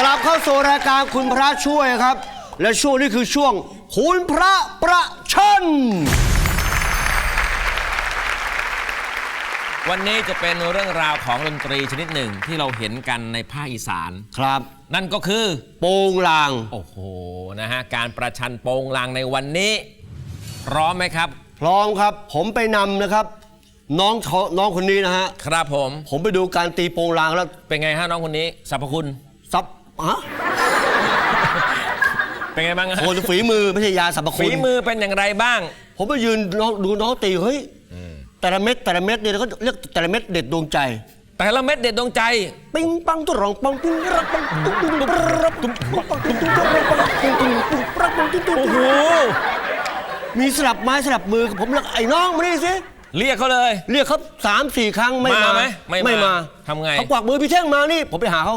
กลับเข้าสู่รายการคุณพระช่วยครับ และช่วงนี้คือช่วงคุณพระประชันวันนี้จะเป็นเรื่องราวของดนตรีชนิดหนึ่งที่เราเห็นกันในภาคอีสาน ครับ นั่นก็คือ โปงลาง โอ้โห นะฮะ การประชันโปงลางในวันนี้ พร้อมไหมครับ พร้อมครับ ผมไปนำนะครับ น้องเขาน้องคนนี้นะฮะ ครับผม ผมไปดูการตีโปงลางแล้ว เป็นไงฮะน้องคนนี้สรรพคุณ ซับ ฮะเป็นไงบ้างฮะโคนฝีมือไม่ใช่ยาสรรพคุฝีณ มือเป็นอย่างไรบ้าง ผมไปยืนน้องดูน้องตีเฮ้ยแต่ละเม็ดแต่ละเม็ดเนี่ยเขาเรียกแต่ละเม็ดเด็ดดวงใจ แต่ละเม็ดเด็ดดวงใจ ปิงปังตุรองปังปิ้งรักปังตุ้งตุ้งตุ้งรับตุ้งปังปังตุ้งตุ้งตุ้งปังตุ้งตุ้งตุ้งรักปังตุ้งตุ้งโอ้โห มีสลับไม้สลับมือผมเรียกไอ้น้องมานี่สิ เรียกเขาเลย เรียกเขาสามสี่ครั้งไม่มามาไหมไม่มามาทำไง เขากวักมือพี่เท่งมานี่ ผมไปหาเขา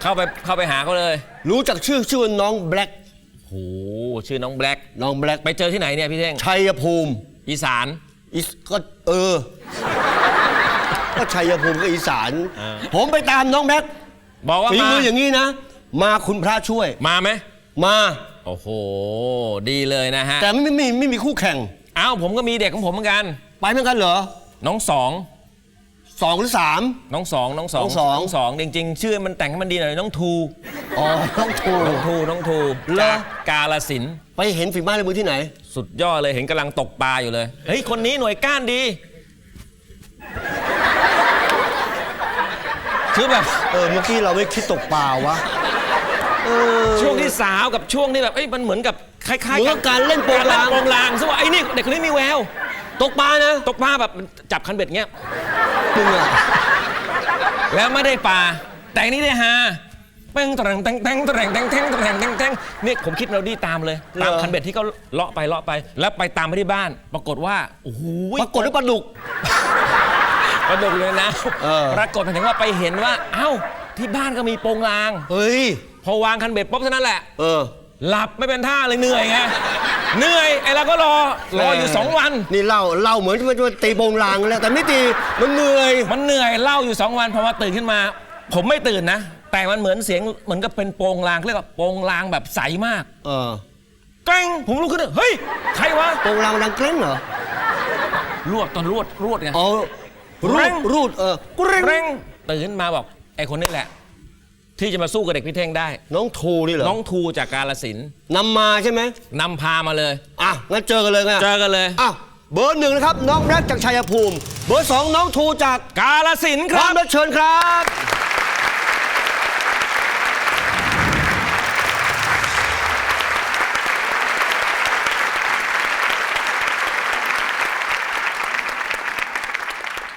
เข้าไปเข้าไปหาเขาเลยรู้จักชื่อชื่อว่าน้องแบล็กโอ้โหชื่อน้องแบล็กน้องแบล็กไปเจอที่ไหนเนี่ยพี่เท่งชัยภูมิอีสาน อีสก็เออ ก็ชัยภูมิก็อีสาน อ่า ผมไปตามน้องแบล็กบอกว่าฝีมามืออย่างนี้นะ มาคุณพระช่วยมาไหมมา โอ้โห ดีเลยนะฮะแต่ไม่ไม่ไม่ไม่มีคู่แข่งเอ้าผมก็มีเด็กของผมเหมือนกัน ไปเหมือนกันเหรอน้องสองสองหรือสาม น้องสองน้องสองน้องสอง น้องสองจริงๆ ชื่อมันแต่งให้มันดีหน่อยน้องทูอ๋อต้องถูกน้องทูน้องทูเหรอ จากกาลสินธุ์ไปเห็นฝีไม้ลายมือที่ไหน สุดยอดเลยเห็นกำลังตกปลาอยู่เลยเฮ้ยคนนี้หน่วยก้านดีคือแบบ เออเมื่อกี้เราไม่คิดตกปลาวะเออช่วงที่สาวกับช่วงที่แบบเอ้ยมันเหมือนกับ คล้ายๆเหมือนการเล่นโปงลางโปงลางซะว่าไอ้นี่เด็กคนนี้มีแววตกปลานะตกปลาแบบจับคันเบ็ดเงี้ย มึงอะแล้วไม่ได้ปลาแต่อันนี้ได้ฮาเป้งแตรงแตงแตงแตรงแตงแตงแตรงแตงงเนี่ยผมคิดเราดีตามเลยตามคันเบ็ดที่เขาเลาะไปเลาะไป แล้วไปตามไปที่บ้าน ปรากฏว่าโอ้โหปรากฏว่าปลาดุกปลาดุกเลยนะปรากฏถึงว่าไปเห็นว่า เอ้าที่บ้านก็มีโปงลาง เฮ้ย พอวางคันเบ็ดปุ๊บเท่านั้นแหละ เออ หลับไม่เป็นท่าเลยเหนื่อยไงเหนื่อยไอ้เราก็รอรออยู่2วัน นี่เล่าเล่าเหมือนว่าจะตีโปงลางแล้วแต่ไม่ตีมันเหนื่อยมันเหนื่อยเล่าอยู่2วันพอมาตื่นขึ้นมา ผมไม่ตื่นนะ แต่มันเหมือนเสียงเหมือนกับเป็นโปงลางเรียกว่าโปงลางแบบใสมาก เออแกล้งผมลุกขึ้นเฮ้ยใครวะโปงลางมันดังเกร็งเหรอรวดตอนรวดรวดไงอ๋อรูเร่ดงรูดเออกูเร่งเร่งตื่นขึ้นมาบอกไอ้คนนี้แหละ ที่จะมาสู้กับเด็กพี่เท่งได้ น้องทูนี่เหรอน้องทูจากกาลสินธุ์นำมาใช่ไหมนำพามาเลย อะงั้นเจอกันเลยไงเจอกันเลย อะเบอร์หนึ่งนะครับน้องแบล็กจากชัยภูมิ เบอร์สองน้องทูจากกาลสินธุ์คพร้อรัมบ แล้วเชิญครับ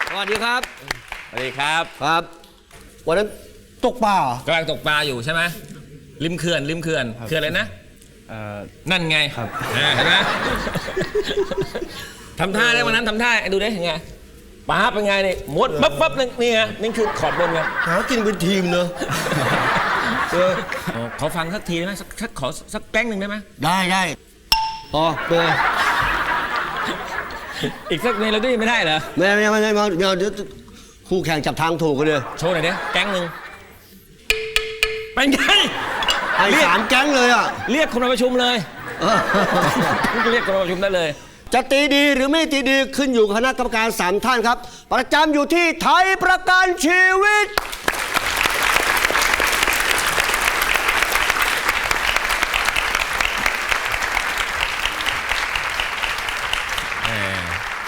สวัสดีครับ สวัสดีครับ ครับ วันนั้น ตกปลาเหรอกำลังตกปลาอยู่ใช่ไหมริมเขื่อนริมเขื่อนเขื่อนอะไรนะ เอ่อ นั่นไงครับ อ่าเห็นไหม ทำท่าได้วันนั้นทำท่าดูได้ยังไงป้าบเป็นไงนี่มดปั๊บปั๊บนี่นี่ไงนี่คือขอบบนไงหากินเป็นทีมเนอะเอออ๋อขอฟังสักทีได้ไหมสักสักขอสักแกล้งหนึ่งได้ไหมได้ได้อ๋อเบอร์อีกสักเมโลดี้ไม่ได้เหรอไม่ไม่ไม่ไม่ไม่เดี๋ยวเดี๋ยวคู่แข่งจับทางถูกกันเลยโชว์หน่อยดิแกล้งหนึ่ง เป็นไง ไอ้เรียก สามแก๊งเลยอะเรียกคนมาประชุมเลยเออเรียกคนมาประชุมได้เลย จะตีดีหรือไม่ตีดีขึ้นอยู่กับคณะกรรมการสามท่านครับ ประจำอยู่ที่ไทยประกันชีวิต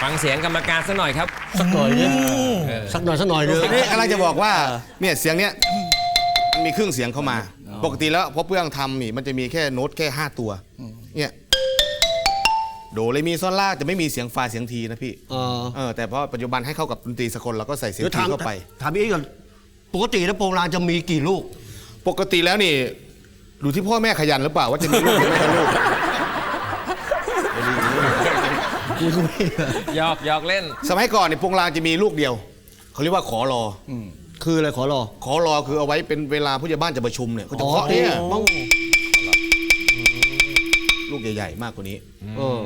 ฟังเสียงกรรมการสักหน่อยครับ สักหน่อยเนี่ยสักหน่อยสักหน่อยเดียวทีนี้กำลังจะบอกว่าเนี่ยเสียงเนี้ย มันมีเครื่องเสียงเข้ามา ปกติแล้วพอเพื่องทำนี่มันจะมีแค่โน้ตแค่ 5 ตัวเนี่ยโดเรมีซอนลาจะไม่มีเสียงฟาเสียงทีนะพี่เออเออแต่พอปัจจุบันให้เข้ากับดนตรีสากลเราก็ใส่เสียงเดี๋ยวทีถามเข้าไป ถามพี่ก่อนปกติแล้วโปรงลางจะมีกี่ลูก ปกติแล้วนี่ดูที่พ่อแม่ขยันหรือเปล่าว่าจะมีลูกหรือไม่มีลูก หยอกหยอกเล่น สมัยก่อนเนี่ยพวงลางจะมีลูกเดียว เขาเรียกว่าขอรออ คืออะไรขอรอ ขอรอคือเอาไว้เป็นเวลาผู้ใหญ่บ้านจะประชุมเนี่ยเขาจะอ๋อเคาะเนี่ยเออป้องลูกใหญ่ๆ มากกว่านี้ เออ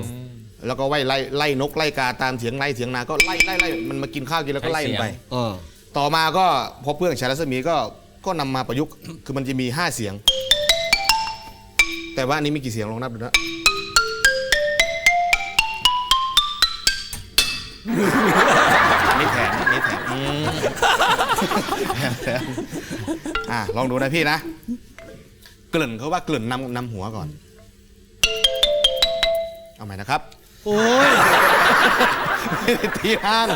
แล้วก็ไล่ไล่ไล่นกไล่กาตามเสียงไล่เสียงนาก็ไล่ไล่ไล่มันมากินข้าวกินแล้วก็ไล่มันไป เออ ต่อมาก็พอเพื่อนชายรัศมีก็ก็นำมาประยุกต์ คือมันจะมี 5 เสียง แต่ว่าอันนี้มีกี่เสียงลองนับดูนะอันนี้แถมอันนี้แถมอืมแถมแถม อะลองดูนะพี่นะ เกลิ่นเขาว่าเกลิ่นนำนำหัวก่อน เอาใหม่นะครับ โอ้ยทีห้าง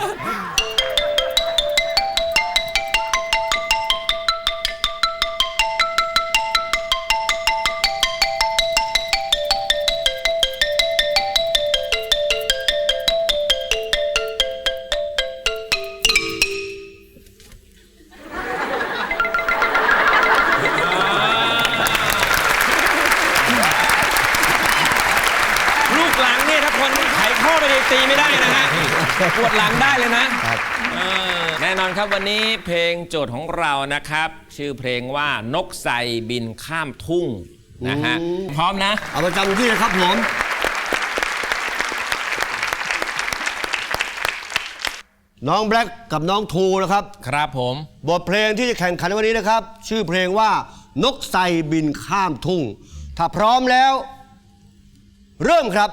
ปวดหลังได้เลยนะเออแน่นอนครับวันนี้เพลงโจทย์ของเรานะครับ ชื่อเพลงว่านกใส่บินข้ามทุ่งนะฮะอืมพร้อมนะ เอาประจำที่นะครับผมน้องแบล็กกับน้องทูนะครับ ครับผม บทเพลงที่จะแข่งขันในวันนี้นะครับ ชื่อเพลงว่านกไซบินข้ามทุ่ง ถ้าพร้อมแล้ว เริ่มครับ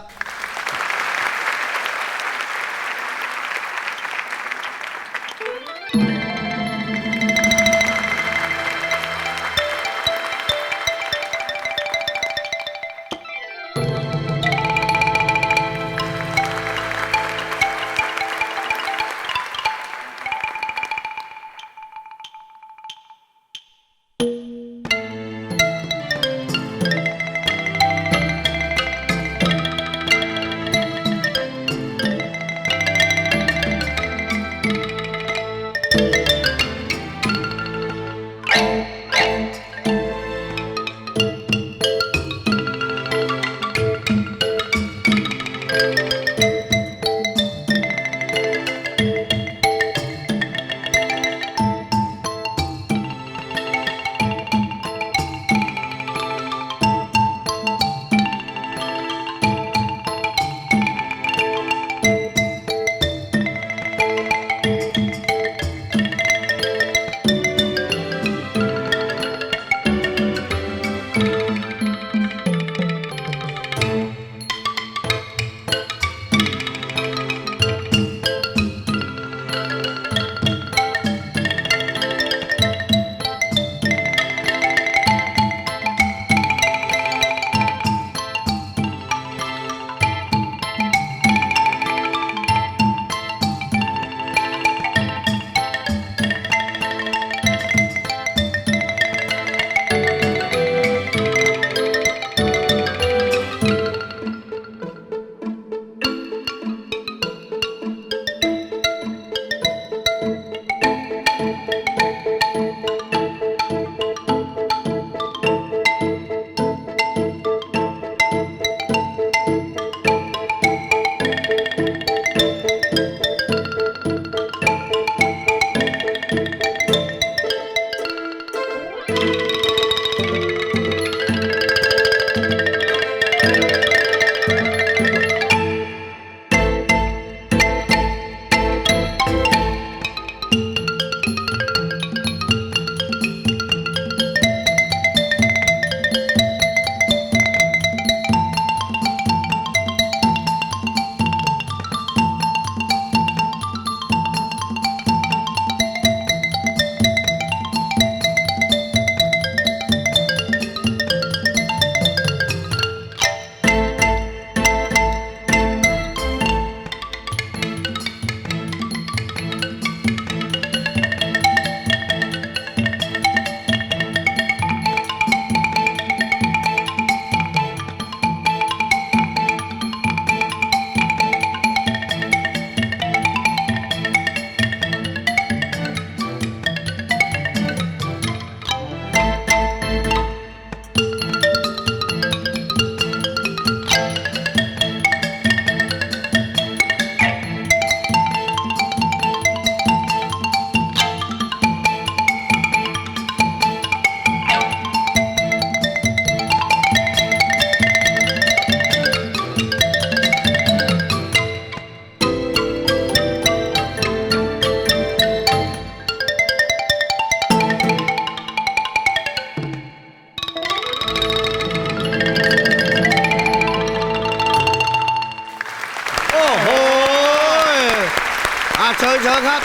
เชิญเชิญครับ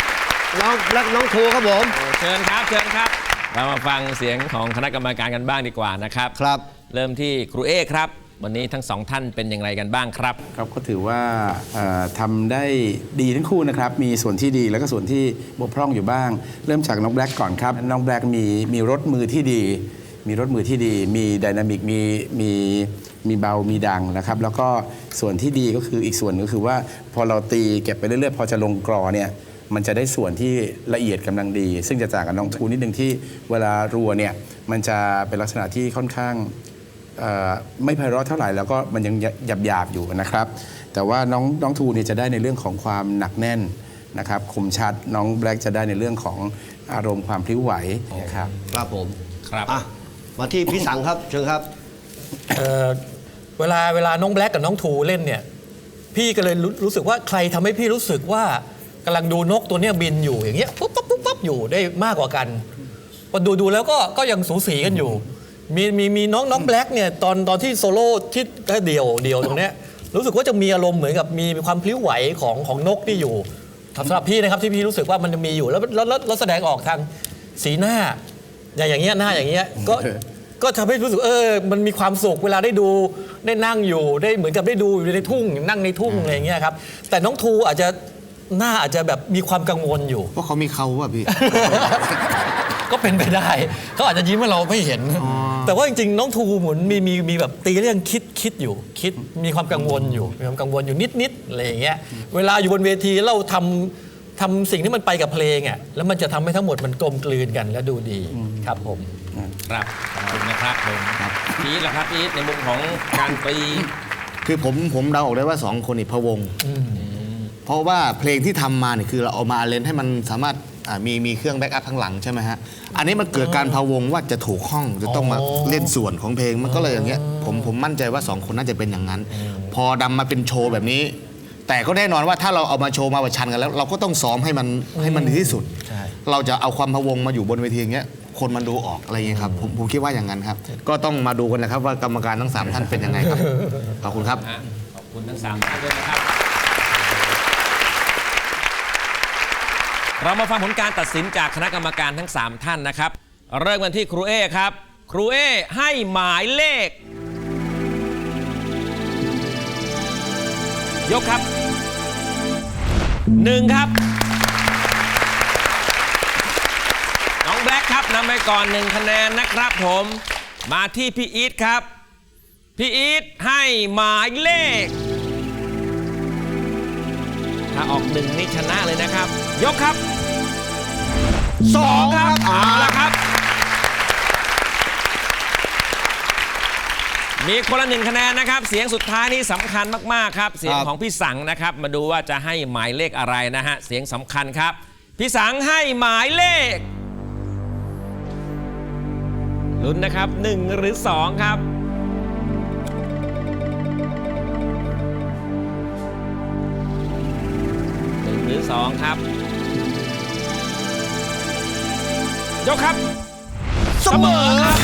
น้องและน้องครูครับผม เชิญครับเชิญครับเรามาฟังเสียงของคณะกรรมการกันบ้างดีกว่านะครับครับ เริ่มที่ครูเอครับ วันนี้ทั้งสองท่านเป็นอย่างไรกันบ้างครับ ครับก็ถือว่าเอ่อทำได้ดีทั้งคู่นะครับ มีส่วนที่ดีแล้วก็ส่วนที่บกพร่องอยู่บ้าง เริ่มจากน้องแบล็กก่อนครับ น้องแบล็กมีมีรถมือที่ดี มีรถมือที่ดี มีไดนามิก มีมีมีเบา มีดังนะครับ แล้วก็ส่วนที่ดีก็คืออีกส่วนหนึ่งก็คือว่าพอเราตีเก็บไปเรื่อยๆ พอจะลงกรอเนี่ย มันจะได้ส่วนที่ละเอียดกำลังดี ซึ่งจะต่างกับน้องทูนิดนึงที่เวลารัวเนี่ยมันจะเป็นลักษณะที่ค่อนข้างเอ่อไม่ไพเราะเท่าไหร่แล้วก็มันยังหยาบหยาบๆอยู่นะครับ แต่ว่าน้องน้องทูเนี่ยจะได้ในเรื่องของความหนักแน่นนะครับคมชัดน้องแบล็กจะได้ในเรื่องของอารมณ์ความพลิ้วไหวนะครับครับผมครับอะมาที่พี่สังครับเชิญครับเอ่อเวลาเวลาน้องแบล็กกับน้องทูเล่นเนี่ยพี่ก็เลยรู้รู้สึกว่าใครทำให้พี่รู้สึกว่า กำลังดูนกตัวเนี้ยบินอยู่อย่างเงี้ยปุ๊บปั๊บปุ๊บปั๊บอยู่ได้มากกว่ากันพอดูดูแล้วก็ก็ยังสูสีกันอยู่ มีมีมีน้องน้องแบล็กเนี่ยตอนตอนที่โซโล่ที่เดี่ยวเดี่ยวตรงเนี้ยรู้สึกว่าจะมีอารมณ์เหมือนกับมีความพลิ้วไหวของของนกที่อยู่สำหรับพี่นะครับที่พี่รู้สึกว่ามันจะมีอยู่แล้วแล้วแล้วแล้วแสดงออกทางสีหน้า อย่างอย่างเงี้ยหน้าอย่างเงี้ยก็ ก็ทำให้รู้สึกเออ มันมีความสุขเวลาได้ดูได้นั่งอยู่ได้เหมือนกับได้ดูอยู่ในทุ่ง นั่งในทุ่งอะไรอย่างเงี้ยครับ แต่น้องทูอาจจะ หน้าอาจจะแบบมีความกังวลอยู่ เพราะเขามีเขาอะพี่ ก็เป็นไปได้ เขาอาจจะยิ้มให้เราไม่เห็น แต่ว่าจริงๆ น้องทูเหมือนมีมีมีแบบตีเรื่องคิดคิดอยู่ คิดมีความกังวลอยู่มีความกังวลอยู่นิดนิดๆอะไรอย่างเงี้ยเวลาอยู่บนเวทีเราทำทำสิ่งที่มันไปกับเพลงอะแล้วมันจะทำให้ทั้งหมดมันกลมกลืนกันและดูดีครับผม ครับขอบคุณนะครับผมพีทล่ะครับพีทในมุมของการตี คือผมผมเดาออกได้ว่าสองคนนี่พะวง เพราะว่าเพลงที่ทำมาเนี่ยคือเราเอามาเลนให้มันสามารถอ่ามีมีเครื่องแบ็กอัพข้างหลังใช่ไหมฮะ อันนี้มันเกิดการพะวงว่าจะถูกห้องจะต้องมาอ๋อเล่นส่วนของเพลงมันก็เลยอย่างเงี้ยผมผมมั่นใจว่าสองคนน่าจะเป็นอย่างนั้น พอดำมาเป็นโชว์แบบนี้ แต่ก็แน่นอนว่าถ้าเราเอามาโชว์มาประชันกันแล้ว เราก็ต้องซ้อมให้มันให้มันดีที่สุด ใช่ เราจะเอาความพะวงมาอยู่บนเวทีอย่างเงี้ยคนมันดูออกอะไรอย่างเงี้ยครับผมผมคิดว่าอย่างนั้นครับ ก็ต้องมาดูกันนะครับว่ากรรมการทั้งสามท่านเป็นยังไงครับขอบคุณครับอะขอบคุณทั้งสามท่านด้วยนะครับ เรามาฟังผลการตัดสินจากคณะกรรมการทั้ง 3 ท่านนะครับ เริ่มกันที่ครูเอครับ ครูเอให้หมายเลข ยกครับหนึ่งครับ น้องแบล็คครับนำไปก่อนหนึ่งคะแนนนะครับผม มาที่พี่อีทครับ พี่อีทให้หมายเลข ถ้าออกหนึ่งนี่ชนะเลยนะครับ ยกครับ สองครับเอาละครับ มีคนละหนึ่งคะแนนนะครับ เสียงสุดท้ายนี่สำคัญมากๆครับ เสียงครับของพี่สังนะครับ มาดูว่าจะให้หมายเลขอะไรนะฮะ เสียงสำคัญครับ พี่สังให้หมายเลขลุ้นนะครับ 1 หรือ 2 ครับหนึ่งหรือสองครับ ยกครับ เสมอครับ